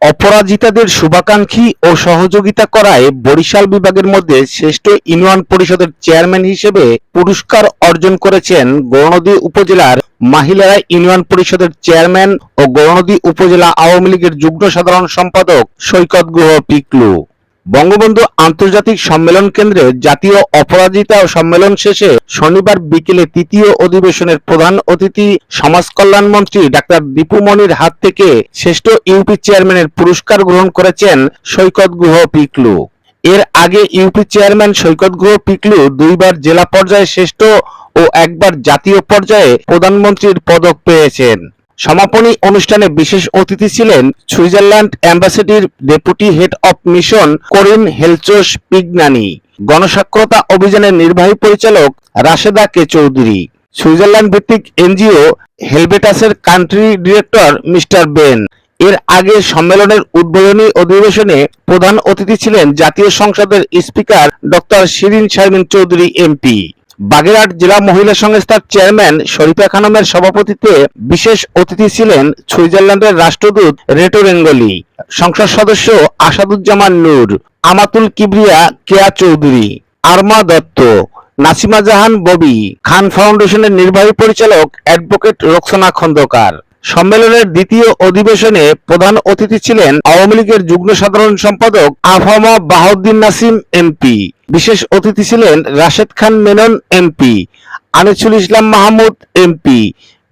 অপরাজিতাদের শুভাকাঙ্ক্ষী ও সহযোগিতা করায় বরিশাল বিভাগের মধ্যে শ্রেষ্ঠ ইউনিয়ন পরিষদের চেয়ারম্যান হিসেবে পুরস্কার অর্জন করেছেন গৌরনদী উপজেলার মাহিলারা ইউনিয়ন পরিষদের চেয়ারম্যান ও গৌরনদী উপজেলা আওয়ামী লীগের যুগ্ম সাধারণ সম্পাদক সৈকত গুহ পিকলু। বঙ্গবন্ধু আন্তর্জাতিক সম্মেলন কেন্দ্রে জাতীয় অপরাজিতা সম্মেলন শেষে শনিবার বিকেলে তৃতীয় অধিবেশনের প্রধান অতিথি সমাজ কল্যাণ মন্ত্রী ডাক্তার দীপু মনির হাত থেকে শ্রেষ্ঠ ইউপি চেয়ারম্যানের পুরস্কার গ্রহণ করেছেন সৈকত গুহ পিকলু। এর আগে ইউপি চেয়ারম্যান সৈকত গুহ পিকলু দুইবার জেলা পর্যায়ে শ্রেষ্ঠ ও একবার জাতীয় পর্যায়ে প্রধানমন্ত্রীর পদক পেয়েছেন। সমাপনী অনুষ্ঠানে বিশেষ অতিথি ছিলেন Switzerland অ্যাম্বাসিডির deputy head of mission Corinne Henchoz Pignani গণসাক্ষরতা অভিযানের নির্বাহী পরিচালক রাশেদা কে চৌধুরী সুইজারল্যান্ড ভিত্তিক এনজিও হেলবেটাসের কান্ট্রি ডিরেক্টর মিস্টার বেন। এর আগে সম্মেলনের উদ্বোধনী অধিবেশনে প্রধান অতিথি ছিলেন জাতীয় সংসদের speaker doctor Shirin Sharmin Chowdhury MP. Bagerhat জেলা মহিলা সংস্থার চেয়ারম্যান শরীফা খানমের সভাপতিত্বে বিশেষ অতিথি ছিলেন সুইজারল্যান্ডের রাষ্ট্রদূত রেটো রেঙ্গলি, সংসদ সদস্য আসাদুজ্জামান নূর, আমাতুল কিবরিয়া কেয়া চৌধুরী, আরমা দত্ত, নাসিমা জাহান ববি, খান ফাউন্ডেশনের নির্বাহী পরিচালক অ্যাডভোকেট রোকসানা খন্দকার। সম্মেলনের দ্বিতীয় অধিবেশনে প্রধান অতিথি ছিলেন আওয়ামী লীগের যুগ্ম সাধারণ সম্পাদক আফামা বাহাউদ্দিন নাসিম এমপি। বিশেষ অতিথি ছিলেন রাশেদ খান মেনন এমপি আনিসুল ইসলাম মাহমুদ এমপি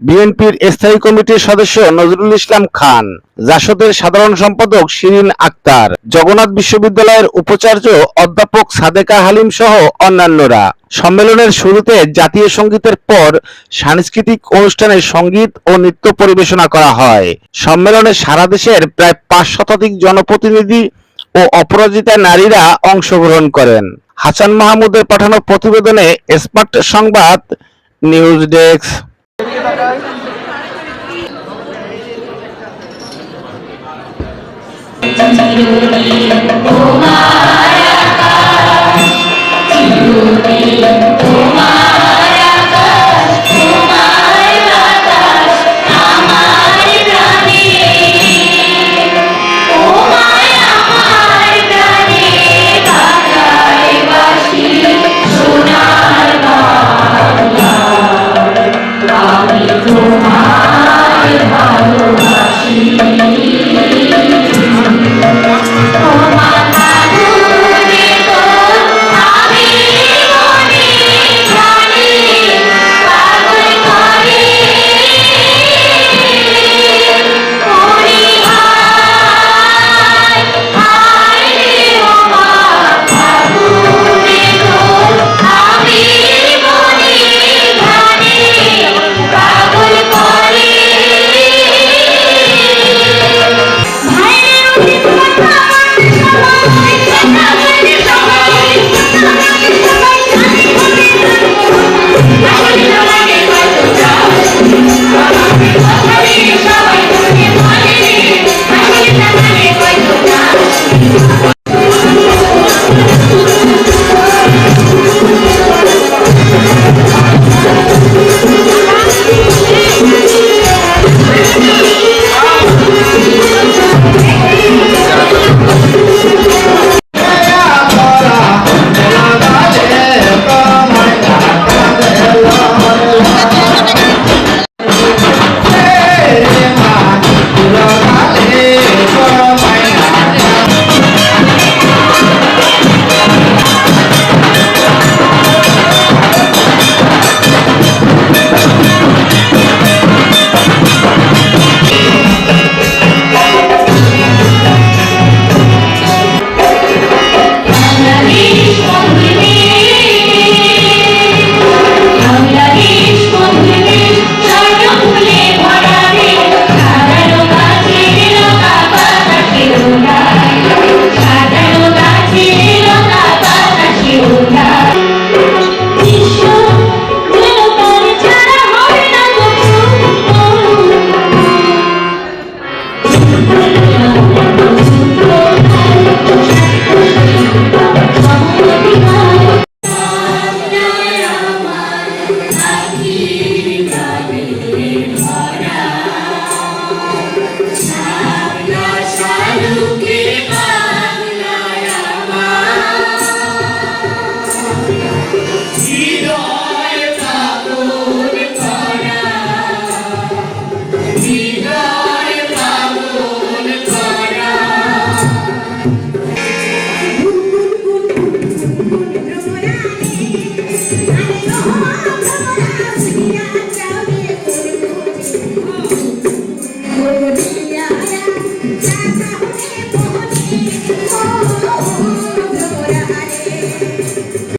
বিএনপির স্থায়ী কমিটির সদস্য নজরুল ইসলাম খান, জাসদের সাধারণ সম্পাদক শিরিন আক্তার, জগন্নাথ বিশ্ববিদ্যালয়ের উপাচার্য অধ্যাপক সাদেকা হালিম সহ অন্যান্যরা। সম্মেলনের শুরুতে জাতীয় সঙ্গীতের পর সাংস্কৃতিক অনুষ্ঠানে সংগীত ও নৃত্য পরিবেশনা করা হয়। সম্মেলনে সারা দেশের প্রায় পাঁচ শতাধিক জনপ্রতিনিধি ও অপরাজিতা নারীরা অংশগ্রহণ করেন। হাসান মাহমুদের পাঠানো প্রতিবেদনে স্মার্ট সংবাদ, নিউজ ডেস্ক। 行行路路，不忙。